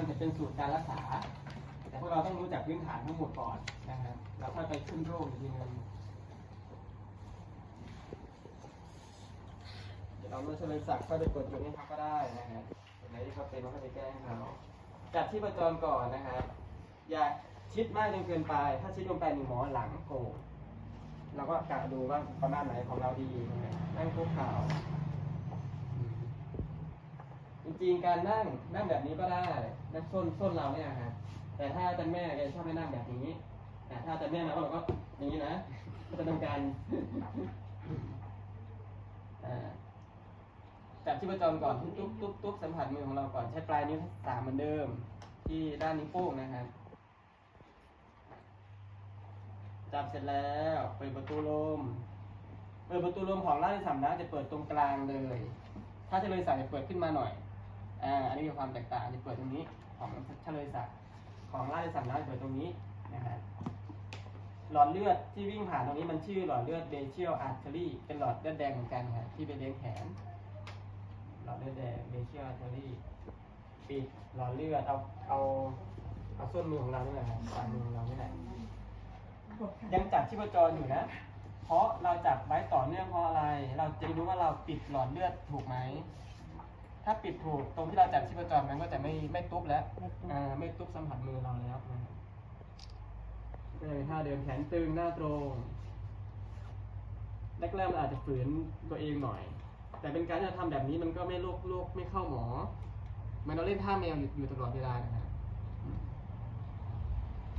มันจะเป็นสูตรการรักษา แต่พวกเราต้องรู้จักพื้นฐานทั้งหมดก่อนนะครับแล้วค่อยไปขึ้นโรคอีกทีนึงเดี๋ยวเราไม่เฉลยศักดิ์ก็ไปกดจุดให้เขาก็ได้นะครับตรงไหนที่เขาเป็นเราก็ไปแก้ให้เขาจัดที่ประจรก่อนนะครับอย่าชิดมากจนเกินไป ถ้าชิดลงไปหนึ่งหมอหลังโกงเราก็กะดูว่าประมาณไหนของเราดีนั่งคุกเข่า จริงๆการนั่งนั่งแบบนี้ก็ได้นั่งส้นส้นเราเนี่ยครับแต่ถ้าอาจารย์แม่แกชอบให้นั่งแบบนี้แต่ถ้าอาจารย์แม่นะเราก็อย่างนี้นะก็จะทำการจับที่ประจรก่อนตุ๊บตุ๊บตุ๊บสัมผัสมือของเราก่อนใช้ปลายนิ้วสามเหมือนเดิม ที่ด้านนิ้วโป้งนะครับจับเสร็จแล้วเปิดประตูลมเปิดประตูลมของราชสำนักจะเปิดตรงกลางเลย ถ้าเฉลยศักดิ์จะเปิดขึ้นมาหน่อย อ่าอันนี้มีความแตกต่างจะเปิดตรงนี้ของเฉลยศักดิ์ของราชสำนักเปิดตรงนี้นะฮะหลอดเลือดที่วิ่งผ่านตรงนี้มันชื่อหลอดเลือดเบเชียลอาร์เทอรี่เป็นหลอดเลือดแดงเหมือนกันครับที่ไปเลี้ยงแขน หลอดเลือดแดงเบเชียลอาร์เทอรี่ปิดหลอดเลือดเอาเอาเอาส้นมือของเรานี่แหละครับฝ่ามือของเรานี่แหละยังจับชีพจรอยู่นะ เพราะเราจับไว้ต่อเนื่องเพราะอะไร เราจะรู้ว่าเราปิดหลอดเลือดถูกไหม ถ้าปิดถูกตรงที่เราจับชีพจรมันก็จะไม่ไม่ตุ๊บแล้วไม่ตุ๊บ อ่าไม่ตุ๊บสัมผัสมือเราแล้วนะครับก็เลยท่าเดินแขนตึงหน้าตรงแรกๆมันอาจจะฝืนตัวเองหน่อย แต่เป็นการที่เราทำแบบนี้มันก็ไม่โรคโรคไม่เข้าหมอเหมันเราเล่นท่าแมวอยู่อยู่ตลอดเวลานะครับ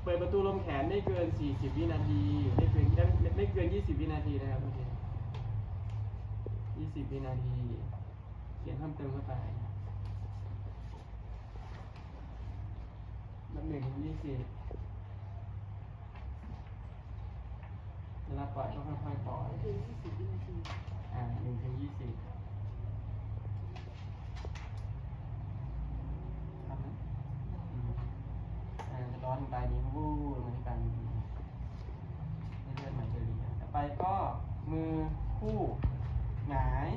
เปิดประตูลมแขนไม่เกิน 40 วินาทีไม่เกินไม่ไม่เกิน 20 วินาทีนะครับโอเค20 วินาที เขียนเพิ่มเติมเข้าไปนับหนึ่งยี่สิบเวลาปล่อยก็ค่อยๆปล่อยคือยี่สิบวินาทีอ่าหนึ่งถึงยี่สิบจะร้อนลงไปนี้วู้ลงมาที่การให้เลือดมันจะเลียต่อไปก็มือคู่หงาย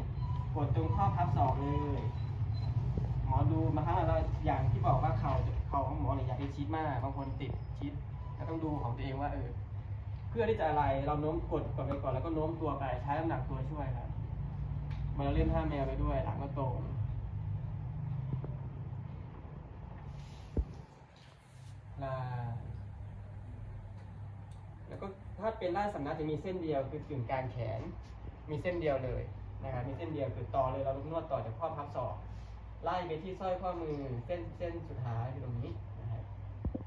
กดตรงข้อพับศอกเลย หมอดูบางครั้งเราอย่างที่บอกว่าเข่าเข่าของหมอเนี่ยอยากให้ชิดมาก บางคนติดชิดก็ต้องดูของตัวเองว่าเออเพื่อที่จะอะไรเราโน้มกดกดไปก่อนแล้วก็โน้มตัวไปใช้น้ำหนักตัวช่วยครับมันเราเล่นท่าแมวไปด้วยหลังก็ตรงลาแล้วก็ถ้าเป็นด้าสำนักจะมีเส้นเดียวคือกึ่งกลางแขน มีเส้นเดียวเลย นะครับมีเส้นเดียวคือต่อเลยเรานวดต่อจากข้อพับศอกไล่ไปที่สร้อยข้อมือเส้นเส้นสุดท้ายที่ตรงนี้